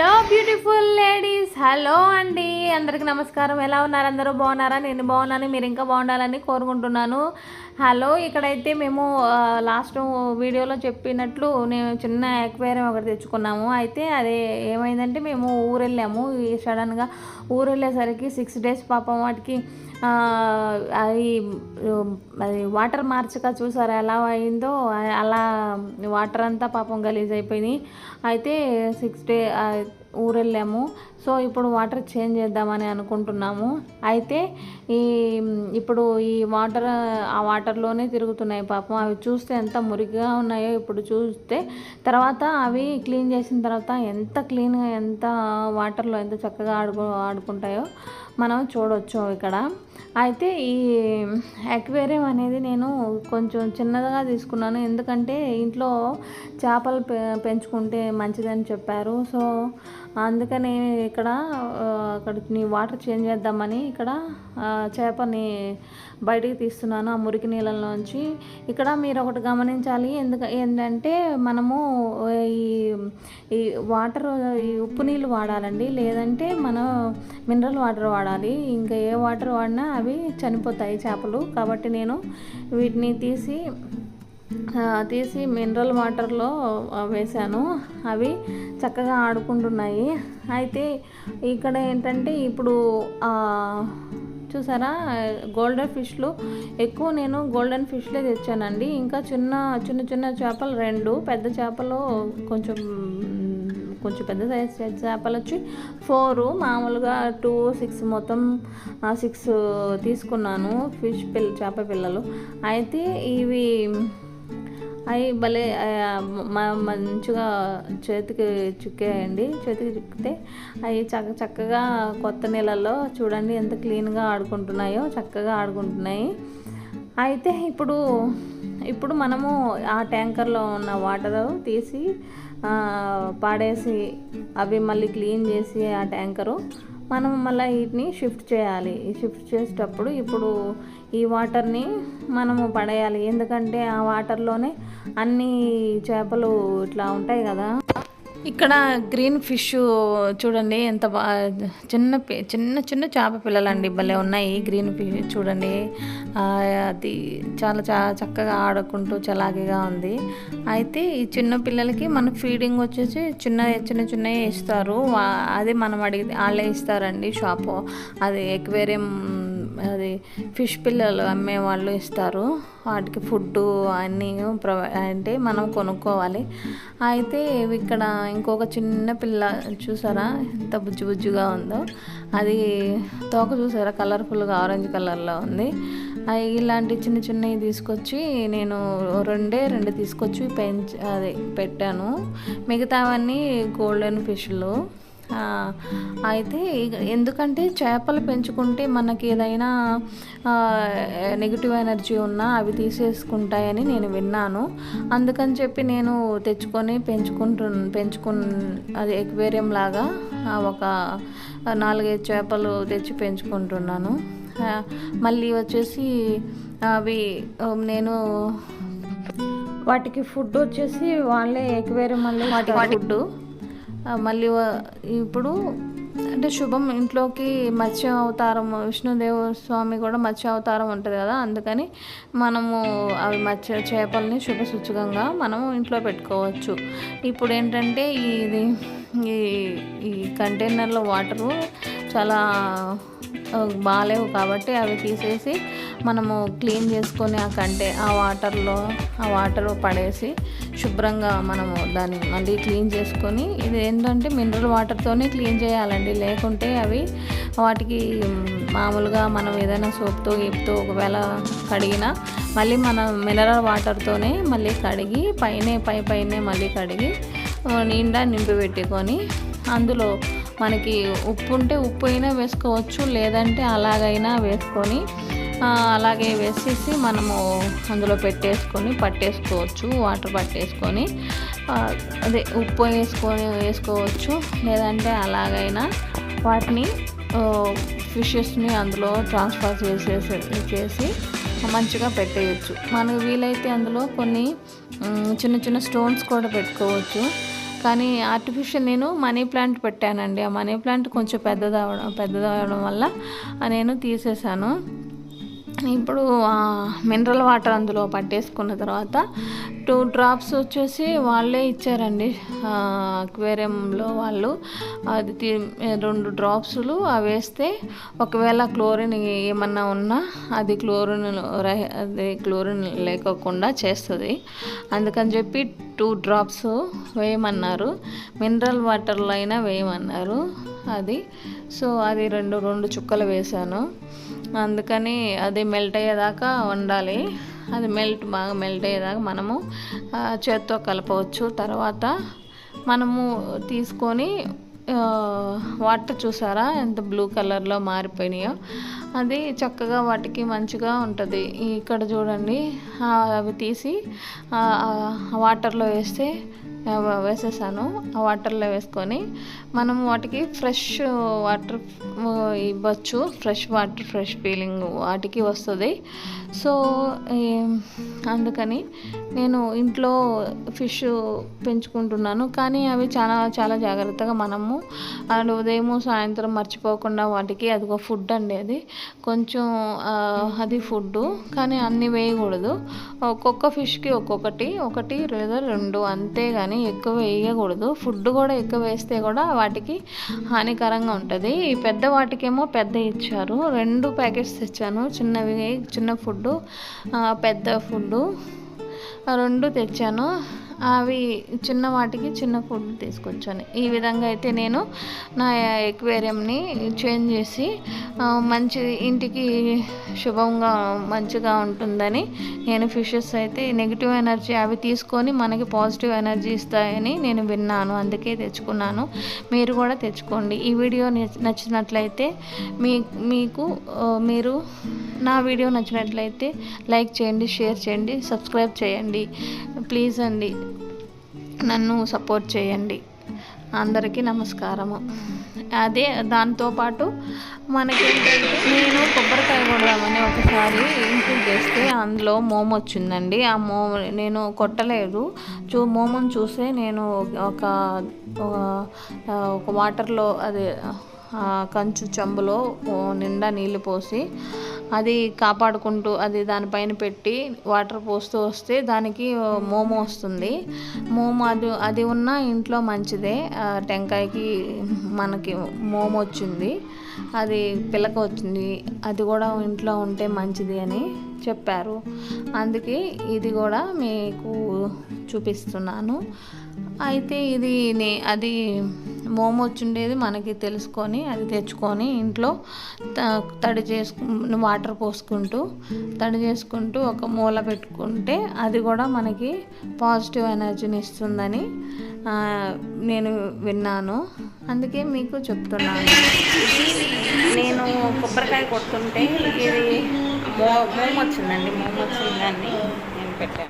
Hello beautiful ladies hello అండి. అందరికి నమస్కారం. ఎలా ఉన్నారు? అందరూ బాగున్నారా? నేను బాగున్నాను. మీరు ఇంకా బాగుండాలని కోరుకుంటున్నాను. హలో ఇక్కడైతే మేము లాస్ట్ వీడియోలో చెప్పినట్లు నేను చిన్న ఎక్వేరియం ఒకటి తెచ్చుకున్నాము. అయితే అది ఏమైందంటే మేము ఊరు వెళ్ళాము సడన్గా ఊరు వెళ్ళేసరికి సిక్స్ డేస్ పాపం వాటికి అది అది వాటర్ మార్చక చూసారా ఎలా అయిందో? అలా వాటర్ అంతా పాపం గలీజ్ అయిపోయింది అయితే సిక్స్ డే ఊరెళ్ళాము. సో ఇప్పుడు వాటర్ చేంజ్ చేద్దామని అనుకుంటున్నాము. అయితే ఈ ఇప్పుడు ఈ వాటర్ ఆ వాటర్లోనే తిరుగుతున్నాయి పాపం. అవి చూస్తే ఎంత మురికిగా ఉన్నాయో ఇప్పుడు చూస్తే తర్వాత అవి క్లీన్ చేసిన తర్వాత ఎంత క్లీన్గా ఎంత వాటర్లో ఎంత చక్కగా ఆడుకో ఆడుకుంటాయో మనం చూడొచ్చు ఇక్కడ. అయితే ఈ అక్వేరియం అనేది నేను కొంచెం చిన్నదిగా తీసుకున్నాను. ఎందుకంటే ఇంట్లో చేపలు పె- పెంచుకుంటే మంచిదని చెప్పారు. సో అందుకని ఇక్కడ అక్కడికి అక్కడ వాటర్ చేంజ్ చేద్దామని ఇక్కడ చేపని బయటికి తీస్తున్నాను ఆ మురికి నీళ్ళలోంచి. ఇక్కడ మీరు ఒకటి గమనించాలి ఎందుక ఏంటంటే మనము ఈ ఈ వాటర్ ఈ ఉప్పు నీళ్ళు వాడాలండి. లేదంటే మనం మినరల్ వాటర్ వాడాలి. ఇంకా ఏ వాటర్ వాడినా అవి చనిపోతాయి చేపలు. కాబట్టి నేను వీటిని తీసి తీసి మినరల్ వాటర్లో వేశాను. అవి చక్కగా ఆడుకుంటున్నాయి. అయితే ఇక్కడ ఏంటంటే ఇప్పుడు చూసారా? గోల్డెన్ ఫిష్లు. ఎక్కువ నేను గోల్డెన్ ఫిష్లే తెచ్చానండి. ఇంకా చిన్న చిన్న చిన్న చేపలు రెండు. పెద్ద చేపలు కొంచెం కొంచెం పెద్ద సైజ్ చేపలు వచ్చి ఫోరు. మామూలుగా టూ సిక్స్ మొత్తం సిక్స్ తీసుకున్నాను ఫిష్ పిల్ల చేప పిల్లలు. అయితే ఇవి అవి భలే మంచిగా చేతికి చుక్కేయండి. చేతికి చుక్కితే అవి చక్క చక్కగా కొత్త నీళ్ళల్లో చూడండి ఎంత క్లీన్గా ఆడుకుంటున్నాయో చక్కగా ఆడుకుంటున్నాయి. అయితే ఇప్పుడు ఇప్పుడు మనము ఆ ట్యాంకర్లో ఉన్న వాటర్ తీసి పాడేసి అవి మళ్ళీ క్లీన్ చేసి ఆ ట్యాంకరు మనం మళ్ళీ వీటిని షిఫ్ట్ చేయాలి. షిఫ్ట్ చేసేటప్పుడు ఇప్పుడు ఈ వాటర్ని మనము పడేయాలి. ఎందుకంటే ఆ వాటర్లోనే అన్ని చేపలు ఇట్లా ఉంటాయి కదా. ఇక్కడ గ్రీన్ ఫిష్ చూడండి ఎంత బా చిన్న పి- చిన్న చిన్న చేప పిల్లలండి భలే ఉన్నాయి గ్రీన్ ఫిష్ చూడండి. అది చాలా చా చక్కగా ఆడుకుంటూ చలాకీగా ఉంది. అయితే ఈ చిన్న పిల్లలకి మన ఫీడింగ్ వచ్చేసి చిన్న చిన్న చిన్నవి ఇస్తారు. అదే అది మనం అడిగి వాళ్ళే ఇస్తారండి షాపు. అది ఎక్వేరియం అది ఫిష్ పిల్లలు అమ్మే వాళ్ళు ఇస్తారు. వాటికి ఫుడ్ అన్నీ ప్రొవై అంటే మనం కొనుక్కోవాలి. అయితే ఇక్కడ ఇంకొక చిన్న పిల్ల చూసారా? ఎంత బుజ్జు బుజ్జుగా ఉందో. అది తోక చూసారా? కలర్ఫుల్గా ఆరెంజ్ కలర్లో ఉంది. అవి ఇలాంటి చిన్న చిన్నవి తీసుకొచ్చి నేను రెండే రెండు తీసుకొచ్చి పెంచ అది పెట్టాను. మిగతావన్నీ గోల్డెన్ ఫిష్లు. అయితే ఎందుకంటే చేపలు పెంచుకుంటే మనకి ఏదైనా నెగిటివ్ ఎనర్జీ ఉన్నా అవి తీసేసుకుంటాయని నేను విన్నాను. అందుకని చెప్పి నేను తెచ్చుకొని పెంచుకుంటు పెంచుకు అది ఎక్వేరియం లాగా ఒక నాలుగైదు చేపలు తెచ్చి పెంచుకుంటున్నాను. మళ్ళీ వచ్చేసి అవి నేను వాటికి ఫుడ్ వచ్చేసి వాళ్ళే ఎక్వేరియం మళ్ళీ వాటి ఫుడ్ మళ్ళీ ఇప్పుడు అంటే శుభం ఇంట్లోకి మత్స్య అవతారం విష్ణుదేవ స్వామి కూడా మత్స్య అవతారం ఉంటుంది కదా అందుకని మనము అవి మత్స్య చేపల్ని శుభ సూచకంగా మనము ఇంట్లో పెట్టుకోవచ్చు. ఇప్పుడు ఏంటంటే ఇది ఈ ఈ కంటైనర్లో వాటరు చాలా బాగాలేవు కాబట్టి అవి తీసేసి మనము క్లీన్ చేసుకొని ఆ కంటే ఆ వాటర్లో ఆ వాటర్ పడేసి శుభ్రంగా మనము దాన్ని మళ్ళీ క్లీన్ చేసుకొని ఇది ఏంటంటే మినరల్ వాటర్తోనే క్లీన్ చేయాలండి. లేకుంటే అవి వాటికి మామూలుగా మనం ఏదైనా సోప్తో గీపుతో ఒకవేళ కడిగినా మళ్ళీ మనం మినరల్ వాటర్తోనే మళ్ళీ కడిగి పైనే పై పైనే మళ్ళీ కడిగి నిండా నింపి పెట్టుకొని అందులో మనకి ఉప్పు ఉంటే ఉప్పు అయినా వేసుకోవచ్చు లేదంటే అలాగైనా వేసుకొని అలాగే వేసేసి మనము అందులో పెట్టేసుకొని పట్టేసుకోవచ్చు వాటర్ పట్టేసుకొని అదే ఉప్పు వేసుకొని వేసుకోవచ్చు లేదంటే అలాగైనా వాటిని ఫిషెస్ని అందులో ట్రాన్స్ఫర్ చేసేసి చేసి మంచిగా పెట్టేయచ్చు. మనకు వీలైతే అందులో కొన్ని చిన్న చిన్న స్టోన్స్ కూడా పెట్టుకోవచ్చు. కానీ ఆర్టిఫిషియల్ నేను మనీ ప్లాంట్ పెట్టానండి. ఆ మనీ ప్లాంట్ కొంచెం పెద్దదవడం పెద్దదవడం వల్ల నేను తీసేసాను ఇప్పుడు మినరల్ వాటర్ అందులో పట్టేసుకున్న తర్వాత టూ డ్రాప్స్ వచ్చేసి వాళ్ళే ఇచ్చారండి. అక్వేరియంలో వాళ్ళు అది రెండు డ్రాప్స్లు అవి వేస్తే ఒకవేళ క్లోరిన్ ఏమన్నా ఉన్నా అది క్లోరిన్ అది క్లోరిన్ లేకోకుండా చేస్తుంది. అందుకని చెప్పి టూ డ్రాప్స్ వేయమన్నారు. మినరల్ వాటర్లో అయినా వేయమన్నారు అది. సో అది రెండు రెండు చుక్కలు వేశాను. అందుకని అది మెల్ట్ అయ్యేదాకా వండాలి అది మెల్ట్ బాగా మెల్ట్ అయ్యేదాకా మనము చేత్తో కలపవచ్చు. తర్వాత మనము తీసుకొని వాటర్ చూసారా? ఎంత బ్లూ కలర్లో మారిపోయినాయో. అది చక్కగా వాటికి మంచిగా ఉంటుంది. ఇక్కడ చూడండి అవి తీసి వాటర్లో వేస్తే వేసేసాను ఆ వాటర్లో వేసుకొని. మనం వాటికి ఫ్రెష్ వాటర్ ఇవ్వచ్చు. ఫ్రెష్ వాటర్ ఫ్రెష్ ఫీలింగ్ వాటికి వస్తుంది. సో అందుకని నేను ఇంట్లో ఫిష్ పెంచుకుంటున్నాను. కానీ అవి చాలా చాలా జాగ్రత్తగా మనము అండ్ ఉదయం సాయంత్రం మర్చిపోకుండా వాటికి అదిగో ఫుడ్ అండి అది. కొంచెం అది ఫుడ్ కానీ అన్నీ వేయకూడదు. ఒక్కొక్క ఫిష్కి ఒక్కొక్కటి ఒకటి లేదా రెండు అంతే కానీ ఎక్కువ వేయకూడదు. ఫుడ్ కూడా ఎక్కువ వేస్తే కూడా వాటికి హానికరంగా ఉంటుంది. ఈ పెద్ద వాటికేమో పెద్ద ఇచ్చారు. రెండు ప్యాకెట్స్ తెచ్చాను. చిన్నవి చిన్న ఫుడ్ పెద్ద ఫుడ్ రెండు తెచ్చాను. అవి చిన్న వాటికి చిన్న ఫుడ్ తీసుకొచ్చాను. ఈ విధంగా అయితే నేను నా ఎక్వేరియంని చేంజ్ చేసి మంచి ఇంటికి శుభంగా మంచిగా ఉంటుందని నేను ఫిషెస్ అయితే నెగిటివ్ ఎనర్జీ అవి తీసుకొని మనకి పాజిటివ్ ఎనర్జీ ఇస్తాయని నేను విన్నాను. అందుకే తెచ్చుకున్నాను. మీరు కూడా తెచ్చుకోండి. ఈ వీడియో నచ్చినట్లయితే మీ మీకు మీరు నా వీడియో నచ్చినట్లయితే లైక్ చేయండి షేర్ చేయండి సబ్స్క్రైబ్ చేయండి. ప్లీజ్ అండి. నన్ను సపోర్ట్ చేయండి. అందరికీ నమస్కారము. అదే దాంతోపాటు మనకి నేను కొబ్బరికాయ కొడదామని ఒకసారి ఇంక్లూడ్ చేస్తే అందులో మోమో వచ్చిందండి. ఆ మోమ నేను కొట్టలేదు. చూ మోమోని చూసే నేను ఒక ఒక- వాటర్లో అది కంచు చెంబులో నిండా నీళ్ళు పోసి అది కాపాడుకుంటూ అది దానిపైన పెట్టి వాటర్ పోస్తూ వస్తే దానికి మోమో వస్తుంది. మోమో అది అది ఉన్న ఇంట్లో మంచిదే. టెంకాయకి మనకి మోమో వచ్చింది. అది పిల్లక వచ్చింది. అది కూడా ఇంట్లో ఉంటే మంచిది అని చెప్పారు. అందుకే ఇది కూడా మీకు చూపిస్తున్నాను. అయితే ఇది నే అది మోము వచ్చిండేది మనకి తెలుసుకొని అది తెచ్చుకొని ఇంట్లో త- తడి చేసుకు వాటర్ పోసుకుంటూ తడి చేసుకుంటూ ఒక మూల పెట్టుకుంటే అది కూడా మనకి పాజిటివ్ ఎనర్జీని ఇస్తుందని నేను విన్నాను. అందుకే మీకు చెప్తున్నాను. నేను కొబ్బరికాయ కొడుతుంటే ఇది మో వచ్చిందండి మోము వచ్చిందని నేను పెట్టాను.